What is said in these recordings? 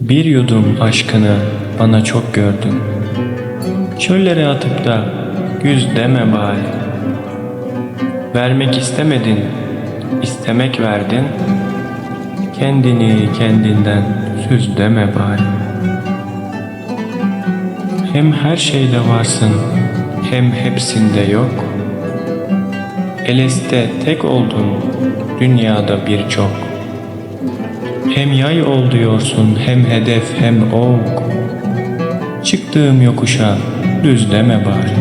Bir yudum aşkını bana çok gördün. Çöllere atıp da güz deme bari. Vermek istemedin, istemek verdin. Kendini kendinden süz deme bari. Hem her şeyde varsın, hem hepsinde yok. Eleste tek oldun, dünyada birçok. Hem yay ol diyorsun, hem hedef hem ok. Çıktığım yokuşa düz deme bari.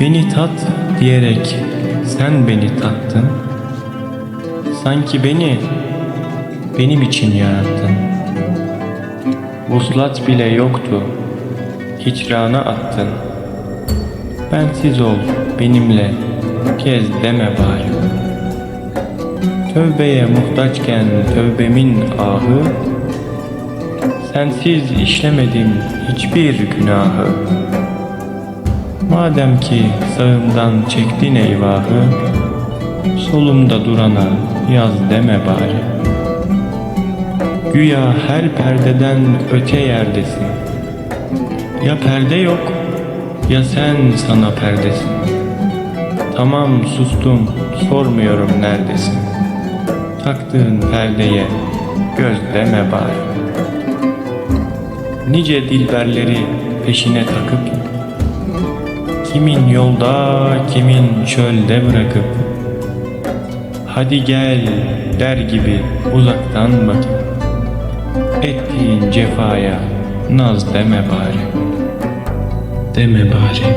Beni tat diyerek sen beni tattın. Sanki beni benim için yarattın. Vuslat bile yoktu, hicrana attın. Bensiz ol benimle, gez deme bari. Tövbeye muhtaçken tövbemin ahı, Sensiz işlemedim hiçbir günahı. Madem ki sağımdan çektin eyvahı, Solumda durana yaz deme bari. Güya her perdeden öte yerdesin. Ya perde yok, ya sen sana perdesin. Tamam sustum, sormuyorum neredesin. Taktığın perdeye göz deme bari. Nice dilberleri peşine takıp Kimin yolda, kimin çölde bırakıp Hadi gel der gibi uzaktan bakıp Ettiğin cefaya naz deme bari Deme bari